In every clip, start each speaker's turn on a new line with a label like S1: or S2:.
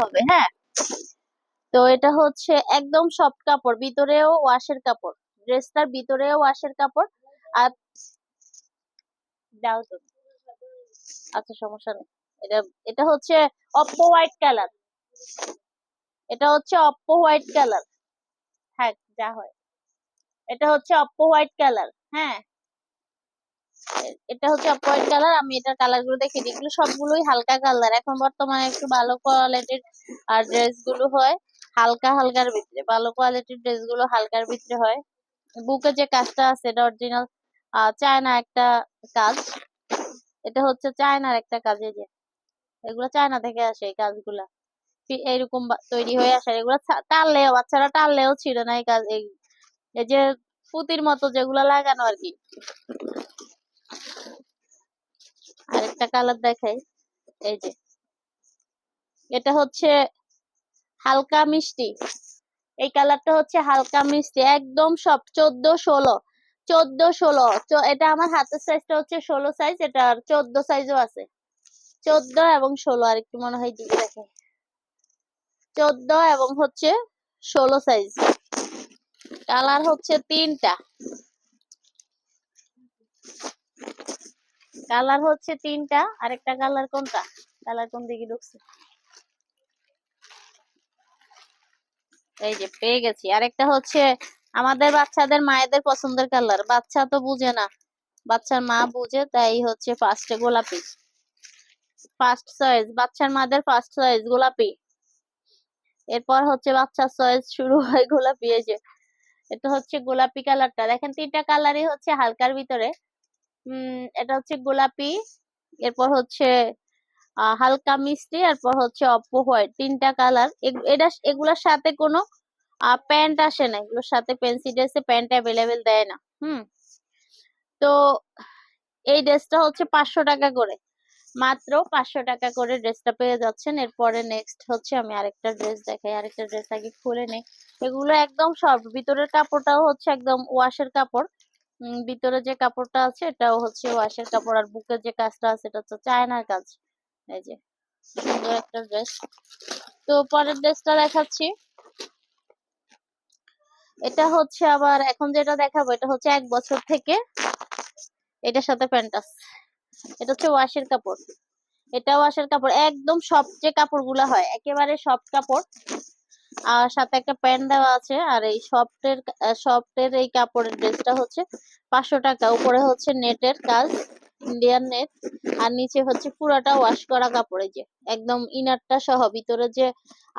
S1: হবে হ্যাঁ? তো এটা হচ্ছে একদম সফট কাপড়, ভিতরেও ওয়াশের কাপড় ড্রেসটার ভিতরেও ওয়াশের কাপড় আর দাও তো। আচ্ছা সমস্যা নেই। এটা এটা হচ্ছে অপ্পো হোয়াইট কালার এটা হচ্ছে অপ্পো হোয়াইট কালার হ্যাঁ যা হয়। এটা হচ্ছে অপ্পো হোয়াইট কালার হ্যাঁ? এটা হচ্ছে অফ হোয়াইট কালার আমি এটার কালারগুলো দেখে দিই। সবগুলোই হালকা কালার এখন বর্তমানে একটু ভালো কোয়ালিটির আর ড্রেসগুলো হয়, হালকা হালকার ভিতরে, ভালো কোয়ালিটির ড্রেসগুলো হালকার ভিতরে হয়। বুকে যে কাজটা আছে, এটা অরিজিনাল চায়না একটা কাজ। এটা হচ্ছে চায়নার একটা কাজ, এই যে। এগুলো চায়না থেকে আসে এই কাজগুলা। এইরকম তৈরি হয়ে আসে। এগুলো টানলেও, বাচ্চারা টানলেও ছিল না এই কাজ এই যে পুতির মতো যেগুলো লাগানো আর কি। আরেকটা কালার দেখাই। এই যে। এটা হচ্ছে হালকা মিষ্টি। এই কালারটা হচ্ছে হালকা মিষ্টি। একদম সব চোদ্দ ষোলো। চোদ্দ ষোলো। এটা আমার হাতের সাইজটা হচ্ছে ষোলো সাইজ এটা আর চোদ্দ সাইজও আছে। চোদ্দ এবং ষোলো আর একটু মনে হয় দিকে দেখে। চোদ্দ এবং হচ্ছে ষোলো সাইজ কালার হচ্ছে তিনটা। কালার হচ্ছে তিনটা, আরেকটা কালার কোনটা? কালার কোন দিকে ঢুকছে? এই যে, পেয়ে গেছি। আরেকটা হচ্ছে আমাদের বাচ্চাদের মায়েদের পছন্দের কালার বাচ্চা তো বুঝে না। বাচ্চার মা বুঝে, তাই হচ্ছে ফার্স্টে গোলাপি। ফার্স্ট চয়েস বাচ্চার মাদের ফার্স্ট চয়েস গোলাপি। এরপর হচ্ছে বাচ্চার চয়েস শুরু হয় গোলাপি। এই যে, এটা হচ্ছে গোলাপি কালারটা দেখেন, তিনটা কালারই হচ্ছে হালকার ভিতরে। এটা হচ্ছে গোলাপি, এরপর হচ্ছে হালকা মিষ্টি, এরপর হচ্ছে অপো হোয়াইট, তিনটা কালার। এটা এগুলোর সাথে কোনো প্যান্ট আসে না, এগুলোর সাথে পেন্সি ড্রেসে প্যান্ট অ্যাভেলেবেল দেয় না, হুম। তো, এই ড্রেসটা হচ্ছে পাঁচশো টাকা করে, মাত্র পাঁচশো টাকা করে ড্রেসটা পেয়ে যাচ্ছেন। এরপরে নেক্সট হচ্ছে আমি আরেকটা ড্রেস দেখাই, আরেকটা ড্রেস আগে খুলে নেই। এগুলো একদম সব, ভিতরের কাপড়টাও হচ্ছে একদম ওয়াশের কাপড় ভিতরে যে কাপড়টা আছে, এটাও হচ্ছে ওয়াশের কাপড়, আর বুকের যে কাজটা আছে, এটা হচ্ছে চায়নার কাজ। এই যে, সুন্দর একটা ড্রেস তো পরের ড্রেসটা দেখাচ্ছি। এটা হচ্ছে আবার, এখন যেটা দেখাবো, এটা হচ্ছে এক বছর থেকে এটার সাথে প্যান্টাস এটা হচ্ছে ওয়াশের কাপড়। এটা ওয়াশের কাপড়। একদম সব যে কাপড়গুলো হয়, একেবারে সব কাপড় আর সাথে একটা প্যান্ট দেওয়া আছে, আর এই সফটের সফটের এই কাপড়ের ড্রেসটা হচ্ছে পাঁচশো টাকা। উপরে হচ্ছে নেটের কাজ, ইন্ডিয়ান নেট, আর নিচে হচ্ছে পুরাটা ওয়াশ করা কাপড়। যে একদম ইনারটা সহ, ভিতরে যে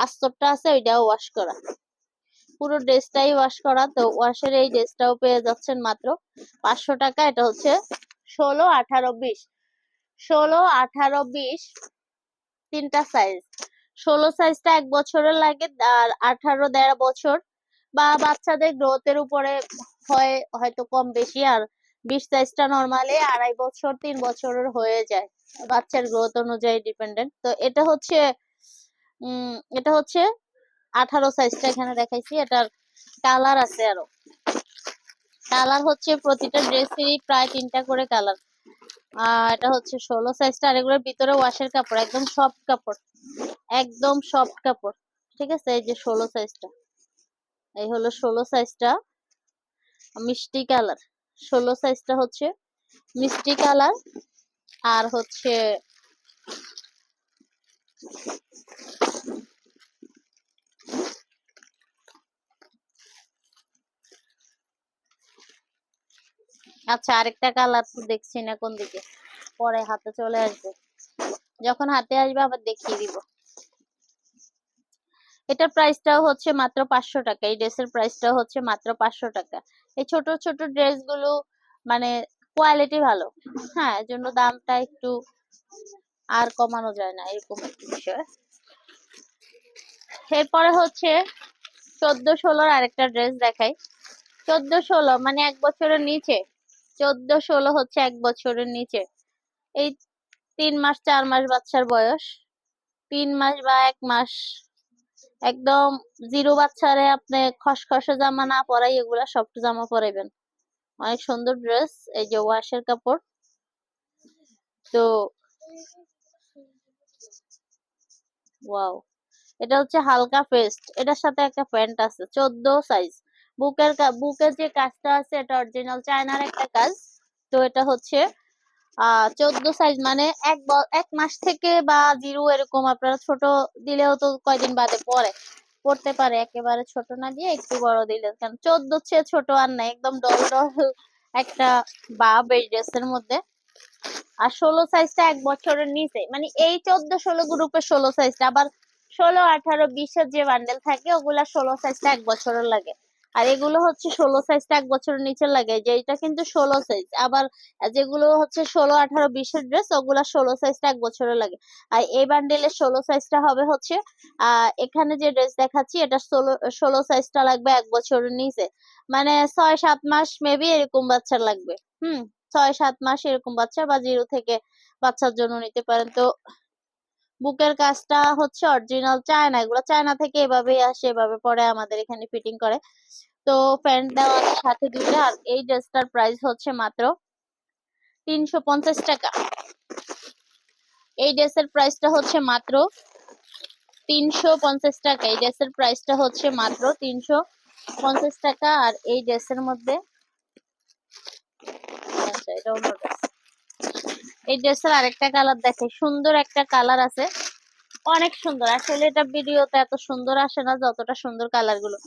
S1: আস্তরটা আছে, ওইটাও ওয়াশ করা। পুরো ড্রেসটাই ওয়াশ করা। তো ওয়াশের এই ড্রেসটাও পেয়ে যাচ্ছেন মাত্র পাঁচশো টাকা। এটা হচ্ছে ষোলো আঠারো বিশ। ষোলো আঠারো বিশ তিনটা সাইজ ষোলো সাইজটা এক বছরের লাগে আর আঠারো দেড় বছর। বা বাচ্চাদের গ্রোথের উপরে হয় হয়তো কম বেশি আর বিশ সাইজটা নর্মালি আড়াই বছর, তিন বছরের হয়ে যায়। বাচ্চার গ্রোথ অনুযায়ী ডিপেন্ডেন্ট তো এটা হচ্ছে, উম, এটা হচ্ছে আঠারো সাইজটা এখানে দেখাইছি। এটার কালার আছে আরও। কালার হচ্ছে প্রতিটা ড্রেসেরই প্রায় তিনটা করে কালার আর এটা হচ্ছে ষোলো সাইজটা। আর এগুলোর ভিতরে ওয়াশের কাপড়, একদম সফট কাপড়। একদম সফট কাপড়, ঠিক আছে? এই যে ষোলো সাইজটা এই হলো ষোলো সাইজটা মিষ্টি কালার। ষোলো সাইজটা হচ্ছে মিষ্টি কালার আর হচ্ছে আচ্ছা আরেকটা কালার তো দেখছি না কোন দিকে। পরে হাতে চলে আসবে। যখন হাতে আসবে, আবার দেখিয়ে দিব। এটার প্রাইসটাও হচ্ছে মাত্র পাঁচশো টাকা, এই ড্রেসের প্রাইসটাও হচ্ছে মাত্র পাঁচশো টাকা। এই ছোট ছোট ড্রেসগুলো মানে কোয়ালিটি ভালো। হ্যাঁ এর জন্য দামটা একটু আর কমানো যায় না, এরকম একটা বিষয়। এরপরে হচ্ছে চোদ্দ ষোলোর আরেকটা ড্রেস দেখাই। চোদ্দ ষোলো মানে এক বছরের নিচে। চোদ্দ ষোলো হচ্ছে এক বছরের নিচে। এই তিন মাস, চার মাস বাচ্চার বয়স। তিন মাস বা এক মাস একদম জিরো বাচ্চারে আপনি খসখসে জামা না পরাই এগুলা সফট জামা পরাইবেন। অনেক সুন্দর ড্রেস এই যে ওয়াশের কাপড়। তো ওয়াও, এটা হচ্ছে হালকা ফেস্ট এটার সাথে একটা প্যান্ট আছে, চোদ্দ সাইজ বুকের বুকের যে কাজটা আছে, এটা অরিজিনাল চায়নার একটা কাজ। তো এটা হচ্ছে চোদ্দ সাইজ মানে এক ব- এক মাস থেকে বা জিরো এরকম আপনারা ছোট দিলেও তো কয়দিন বাদে পরে। পড়তে পারে, একেবারে ছোট না দিয়ে একটু বড় দিলে কারণ চোদ্দ চেয়ে ছোট আর নাই, একদম ডল ডল একটা বাব এই ড্রেসের মধ্যে। আর ষোলো সাইজটা এক বছরের নিচে। মানে এই চোদ্দ ষোলো গ্রুপের ষোলো সাইজটা আবার ষোলো, আঠারো, বিশের যে বান্ডেল থাকে, ওগুলা ষোলো সাইজটা এক বছরের লাগে। আর এগুলো হচ্ছে ষোলো সাইজটা এক বছরের নিচে লাগে যেটা কিন্তু ষোলো সাইজ আবার যেগুলো হচ্ছে ষোলো, আঠারো, বিশের ড্রেস ওগুলা ষোলো সাইজটা এক বছরের লাগে। আর এই বান্ডেলের ষোলো সাইজটা হবে হচ্ছে, আহ, এখানে যে ড্রেস দেখাচ্ছি, এটা ষোলো ষোলো সাইজটা লাগবে এক বছরের নিচে। মানে ছয়, সাত মাস মেবি এরকম বাচ্চার লাগবে। হুম, ছয়, সাত মাস এরকম বাচ্চা বা জিরো থেকে বাচ্চার জন্য নিতে পারেন। তো বুকের কাজটা হচ্ছে অরিজিনাল চায়না, এগুলো চায়না থেকে এভাবেই আসে, এভাবে পরে আমাদের এখানে ফিটিং করে। তো প্যান্ট দেওয়া সাথে দুইটা আর এই ড্রেসটার প্রাইস হচ্ছে মাত্র তিনশো পঞ্চাশ টাকা। এই ড্রেসের প্রাইসটা হচ্ছে মাত্র তিনশো পঞ্চাশ টাকা। এই ড্রেসের প্রাইসটা হচ্ছে মাত্র তিনশো পঞ্চাশ টাকা। আর এই ড্রেসের মধ্যে আচ্ছা এটা অন্য ড্রেস। এই ড্রেসের আরেকটা কালার দেখে সুন্দর একটা কালার আছে। অনেক সুন্দর, আসলে এটা ভিডিওতে এত সুন্দর আসে না যতটা সুন্দর কালারগুলো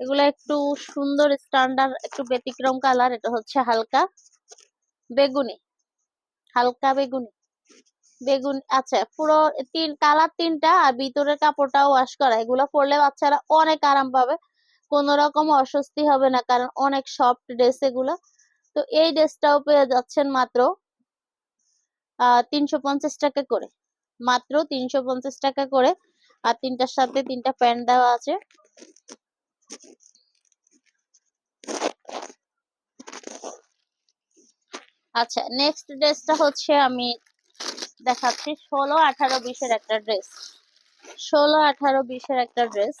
S1: এগুলো একটু সুন্দর স্ট্যান্ডার্ড একটু ব্যতিক্রম কালার, এটা হচ্ছে হালকা বেগুনি হালকা বেগুনি, বেগুন আচ্ছা পুরো তিন, কালার তিনটা আর ভিতরের কাপড়টাও ওয়াশ করা। এগুলো পরলে বাচ্চারা অনেক আরাম পাবে, কোনো রকম অস্বস্তি হবে না, কারণ অনেক সফট ড্রেস এগুলো। তো এই ড্রেসটাও পেয়ে যাচ্ছেন মাত্র তিনশো পঞ্চাশ টাকা করে। মাত্র তিনশো পঞ্চাশ টাকা করে। আর তিনটার সাথে তিনটা প্যান্ট দেওয়া আছে। আচ্ছা নেক্সট ড্রেসটা হচ্ছে আমি দেখাচ্ছি। ষোলো আঠারো বিশের একটা ড্রেস। ষোলো আঠারো বিশের একটা ড্রেস।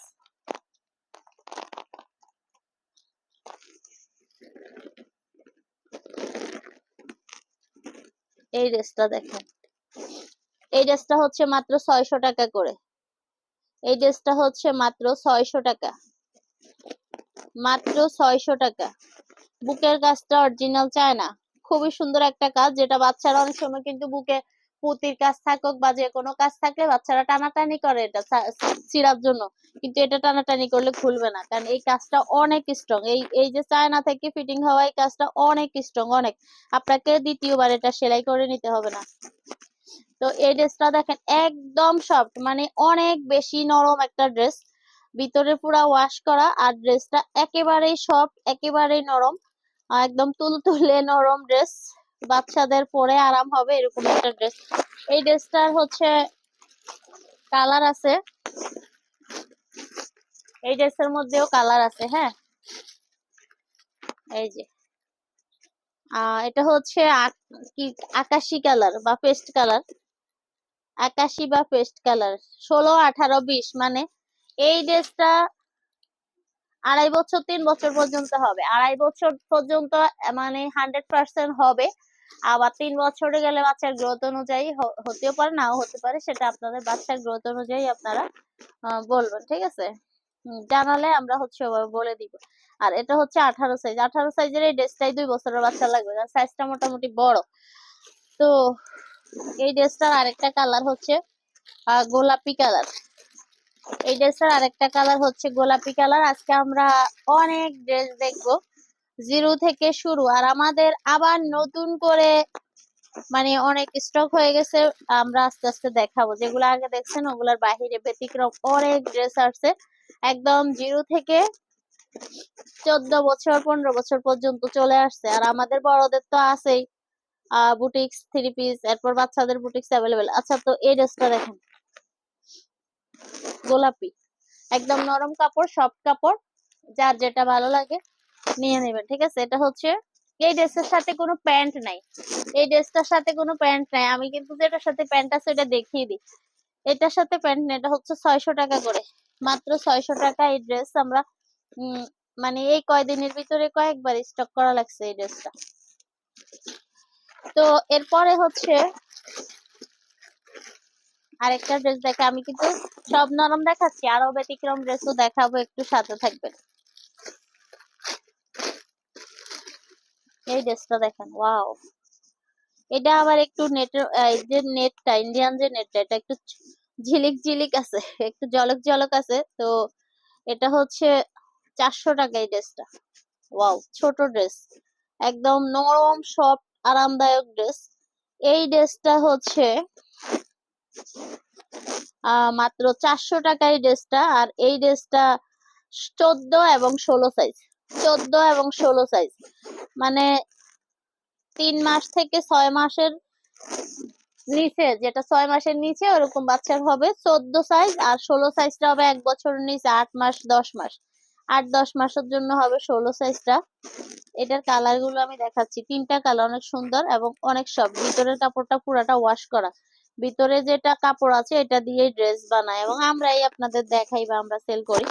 S1: এই ড্রেসটা দেখেন। এই ড্রেসটা হচ্ছে মাত্র ছয়শো টাকা করে। এই ড্রেসটা হচ্ছে মাত্র ছয়শো টাকা। মাত্র ছয়শো টাকা। বুকের কাজটা অরিজিনাল চায় না খুবই সুন্দর একটা কাজ, যেটা বাচ্চারা অনেক সময় কিন্তু বুকে পুতির কাজ থাকুক বা যে কোনো কাজ থাকলে বাচ্চারা টানাটানি করে এটা চিরার জন্য। কিন্তু এটা টানাটানি করলে খুলবে না। কারণ এই কাজটা অনেক স্ট্রং এই এই যে চায়না থেকে ফিটিং হওয়া এই কাজটা অনেক স্ট্রং অনেক। আপনাকে দ্বিতীয়বার এটা সেলাই করে নিতে হবে না। তো এই ড্রেসটা দেখেন, একদম সফট মানে অনেক বেশি নরম একটা ড্রেস। ভিতরে পুরা ওয়াশ করা আর ড্রেসটা একেবারেই সফট একেবারেই নরম। একদম তুলতুলে নরম ড্রেস। বাচ্চাদের পরে আরাম হবে, এরকম একটা ড্রেস এই ড্রেসটার হচ্ছে কালার আছে। এই ড্রেসের মধ্যেও কালার আছে হ্যাঁ? এই যে। এটা হচ্ছে আকাশি কালার বা পেস্ট কালার আকাশি বা পেস্ট কালার ষোলো, আঠারো, বিশ মানে এই ড্রেসটা আড়াই বছর, তিন বছর পর্যন্ত হবে। আড়াই বছর পর্যন্ত মানে হান্ড্রেড পার্সেন্ট হবে। আবার তিন বছরে গেলে বাচ্চার গ্রোথ অনুযায়ী হতেও পারে, নাও হতে পারে, সেটা আপনাদের বাচ্চার গ্রোথ অনুযায়ী আপনারা বলবেন, ঠিক আছে? জানালে আমরা হচ্ছে বলে দিব। আর এটা হচ্ছে আঠারো সাইজ আঠারো সাইজের এই ড্রেসটাই দুই বছরের বাচ্চা লাগবে সাইজটা মোটামুটি বড়। তো এই ড্রেসটার আরেকটা কালার হচ্ছে গোলাপি কালার এই ড্রেসটার আরেকটা কালার হচ্ছে গোলাপি কালার আজকে আমরা অনেক ড্রেস দেখব। জিরো থেকে শুরু। আর আমাদের আবার নতুন করে মানে অনেক স্টক হয়ে গেছে। আমরা আস্তে আস্তে দেখাবো। যেগুলো আগে দেখছেন, ওগুলার বাহিরে ব্যতিক্রম অনেক ড্রেস আসছে। একদম জিরো থেকে চোদ্দ বছর, পনেরো বছর পর্যন্ত চলে আসছে। আর আমাদের বড়দের তো আছেই। আহ বুটিক্স থ্রি পিস এরপর বাচ্চাদের বুটিক্স অ্যাভেলেবেল আচ্ছা তো এই ড্রেসটা দেখেন। গোলাপি। একদম নরম কাপড় সফট কাপড়, যার যেটা ভালো লাগে, নিয়ে নেবেন, ঠিক আছে? এটা হচ্ছে, এই ড্রেসের সাথে কোনো প্যান্ট নাই। এই ড্রেসটার সাথে কোনো প্যান্ট নাই। আমি কিন্তু যেটার সাথে প্যান্ট আছে ওটা দেখিয়ে দিই। এটার সাথে প্যান্ট নেই, এটা হচ্ছে ছয়শো টাকা করে। মাত্র ছয়শো টাকা এই ড্রেস আমরা মানে এই কয়দিনের ভিতরে কয়েকবার স্টক করা লাগছে এই ড্রেসটা। তো এরপরে হচ্ছে আরেকটা ড্রেস দেখে আমি কিন্তু সব নরম দেখাচ্ছি, আরও ব্যতিক্রম ড্রেসও দেখাবো, একটু সাথে থাকবেন। এই ড্রেসটা দেখেন ওয়াও এটা আবার একটু নেটের যে নেটটা ইন্ডিয়ান যে নেটটা এটা একটু ঝিলিক ঝিলিক আছে, একটু জলক জলক আছে, তো এটা হচ্ছে চারশো টাকা এই ড্রেসটা ওয়াও ছোট ড্রেস একদম নরম সফট আরামদায়ক ড্রেস এই ড্রেসটা হচ্ছে মাত্র চারশো টাকায় ড্রেসটা। আর এই ড্রেসটা চোদ্দ এবং ষোলো সাইজ চোদ্দ এবং ষোলো সাইজ মানে তিন মাস থেকে ছয় মাসের নিচে, যেটা ছয় মাসের নিচে ওরকম বাচ্চার হবে, চোদ্দ সাইজ আর ষোলো সাইজটা হবে এক বছরের নিচে, আট মাস, দশ মাস। আট, দশ মাসের জন্য হবে ষোলো সাইজটা এটার কালারগুলো আমি দেখাচ্ছি। তিনটা কালার অনেক সুন্দর এবং অনেক সব ভিতরের কাপড়টা পুরাটা ওয়াশ করা। ভিতরে যেটা কাপড় আছে, এটা দিয়ে ড্রেস বানায় এবং আমরাই আপনাদের দেখাই বা আমরা সেল করি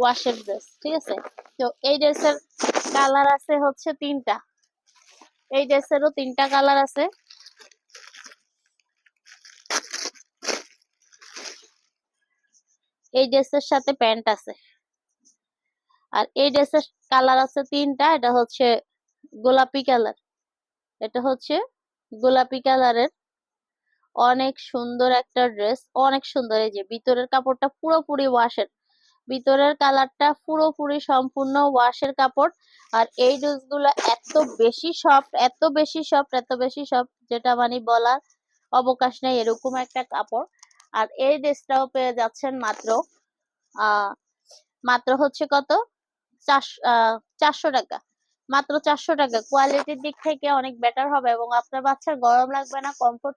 S1: ওয়াশের ড্রেস ঠিক আছে? তো এই ড্রেসের কালার আছে হচ্ছে তিনটা। এই ড্রেসেরও তিনটা কালার আছে। এই ড্রেসের সাথে প্যান্ট আছে। আর এই ড্রেসের কালার আছে তিনটা, এটা হচ্ছে গোলাপি কালার এটা হচ্ছে গোলাপি কালারের অনেক সুন্দর একটা ড্রেস অনেক সুন্দর। এই যে ভিতরের কাপড়টা পুরোপুরি ওয়াশের ভিতরের কালারটা পুরোপুরি সম্পূর্ণ ওয়াশের কাপড়। আর এই ড্রেসগুলো এত বেশি সফট এত বেশি সফট এত বেশি সফট যেটা মানে বলার অবকাশ নেই এরকম একটা কাপড়। আর এই ড্রেসটাও পেয়ে যাচ্ছেন মাত্র মাত্র হচ্ছে কত? চারশো টাকা। মাত্র চারশো টাকা। কোয়ালিটির দিক থেকে অনেক বেটার হবে এবং আপনার বাচ্চার গরম লাগবে না কমফোর্ট